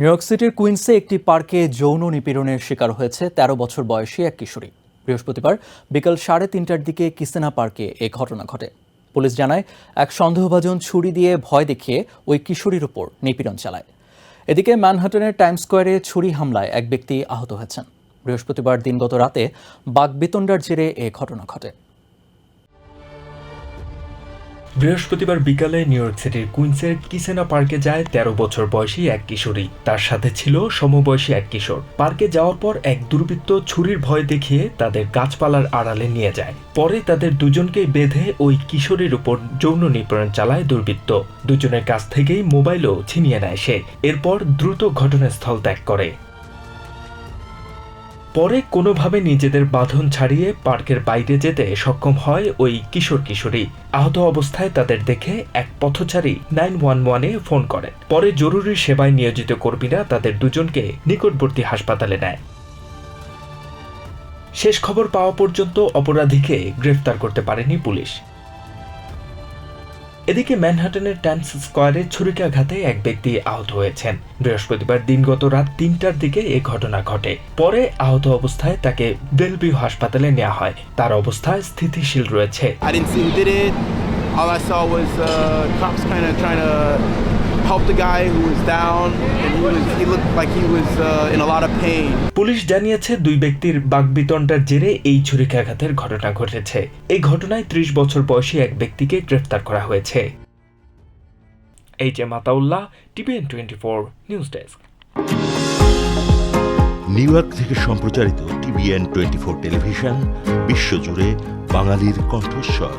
New York সিটির কুইন্সে একটি পার্কে যৌন নিপীড়নের শিকার হয়েছে তেরো বছর বয়সী এক কিশোরী। বৃহস্পতিবার বিকাল সাড়ে তিনটার দিকে কিসেনা পার্কে এ ঘটনা ঘটে। পুলিশ জানায়, এক সন্দেহভাজন ছুরি দিয়ে ভয় দেখিয়ে ওই কিশোরীর উপর নিপীড়ন চালায়। এদিকে ম্যানহাটনের টাইম স্কোয়ারে ছুরি হামলায় এক ব্যক্তি আহত হয়েছেন। বৃহস্পতিবার দিনগত রাতে বাগবিতণ্ডার জেরে এ ঘটনা ঘটে। বৃহস্পতিবার বিকালে নিউ ইয়র্ক সিটির কুইন্সের কিসেনা পার্কে যায় তেরো বছর বয়সী এক কিশোরী। তার সাথে ছিল সমবয়সী এক কিশোর। পার্কে যাওয়ার পর এক দুর্বৃত্ত ছুরির ভয় দেখিয়ে তাদের গাছপালার আড়ালে নিয়ে যায়। পরে তাদের দুজনকেই বেঁধে ওই কিশোরীর উপর যৌন নিপীড়ন চালায় দুর্বৃত্ত। দুজনের কাছ থেকেই মোবাইলও ছিনিয়ে নেয় সে। এরপর দ্রুত ঘটনাস্থল ত্যাগ করে। পরে কোনোভাবে নিজেদের বাঁধন ছাড়িয়ে পার্কের বাইরে যেতে সক্ষম হয় ওই কিশোর কিশোরী। আহত অবস্থায় তাদের দেখে এক পথচারী নাইন ওয়ান ওয়ানে ফোন করেন। পরে জরুরি সেবায় নিয়োজিত কর্মীরা তাদের দুজনকে নিকটবর্তী হাসপাতালে নেয়। শেষ খবর পাওয়া পর্যন্ত অপরাধীকে গ্রেফতার করতে পারেনি পুলিশ। এদিকে ম্যানহাটনের টাইমস স্কোয়ারে ছুরিকাঘাতে এক ব্যক্তি আহত হয়েছেন। বৃহস্পতিবার দিনগত রাত তিনটার দিকে এ ঘটনা ঘটে। পরে আহত অবস্থায় তাকে বেলভিউ হাসপাতালে নেওয়া হয়। তার অবস্থা স্থিতিশীল রয়েছে. All I saw was uh, cops kind of trying to help the guy who was down, and he was he looked like he was uh, in a lot of pain. Police জানিয়েছে দুই ব্যক্তির বাগবিতণ্ডার জেরে এই ছুরিকাঘাতের ঘটনা ঘটেছে। এই ঘটনায় ত্রিশ বছর বয়সী এক ব্যক্তিকে গ্রেফতার করা হয়েছে। H M Ataullah TVN twenty four news desk. New York থেকে সম্প্রচারিত টিভিএন টোয়েন্টি ফোর টেলিভিশন বিশ্বজুড়ে বাঙালির কণ্ঠস্বর।